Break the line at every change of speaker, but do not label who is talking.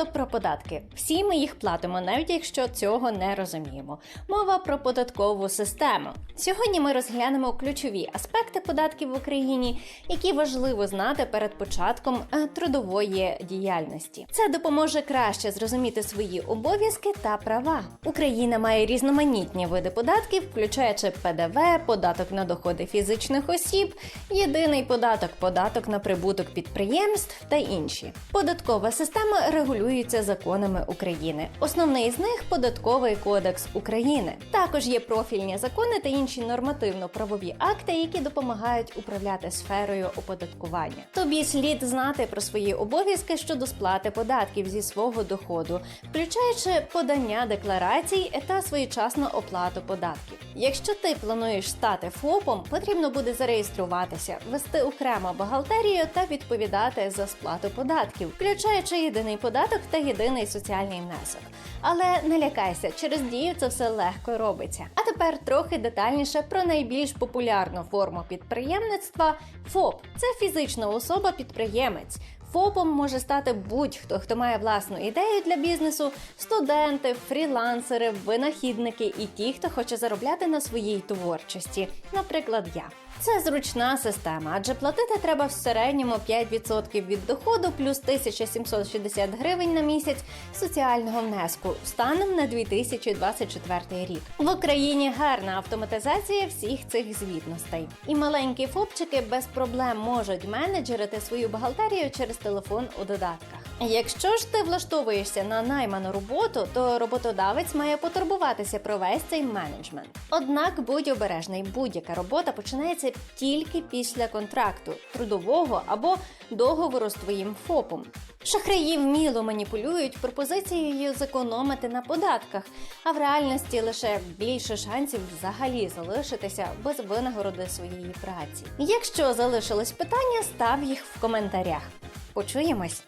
просто про податки. Всі ми їх платимо, навіть якщо цього не розуміємо. Мова про податкову систему. Сьогодні ми розглянемо ключові аспекти податків в Україні, які важливо знати перед початком е, трудової діяльності. Це допоможе краще зрозуміти свої обов'язки та права. Україна має різноманітні види податків, включаючи ПДВ, податок на доходи фізичних осіб, єдиний податок, податок на прибуток підприємств та інші. Податкова система регулюється законами України. Основний з них податковий кодекс України. Також є профільні закони та інші нормативно-правові акти, які допомагають управляти сферою оподаткування. Тобі слід знати про свої обов'язки щодо сплати податків зі свого доходу, включаючи подання декларацій та своєчасну оплату податків. Якщо ти плануєш стати ФОПом, потрібно буде зареєструватися, вести окремо бухгалтерію та відповідати за сплату податків, включаючи єдиний податок та єдиний соціальний внесок. Але не лякайся, через дію це все легко робиться. А тепер трохи детальніше про найбільш популярну форму підприємництва ФОП. Це фізична особа-підприємець. ФОПом може стати будь-хто, хто має власну ідею для бізнесу, студенти, фрілансери, винахідники і ті, хто хоче заробляти на своїй творчості, наприклад, я. Це зручна система, адже платити треба в середньому 5% від доходу плюс 1760 гривень на місяць соціального внеску станом на 2024 рік. В Україні гарна автоматизація всіх цих звітностей. І маленькі фопчики без проблем можуть менеджерити свою бухгалтерію через телефон у додатках. Якщо ж ти влаштовуєшся на найману роботу, то роботодавець має потурбуватися про весь цей менеджмент. Однак будь обережний, будь-яка робота починається тільки після контракту, трудового або договору з твоїм ФОПом. Шахраї вміло маніпулюють пропозицією зекономити на податках, а в реальності лише більше шансів взагалі залишитися без винагороди своєї праці. Якщо залишилось питання, став їх в коментарях. Почуємось!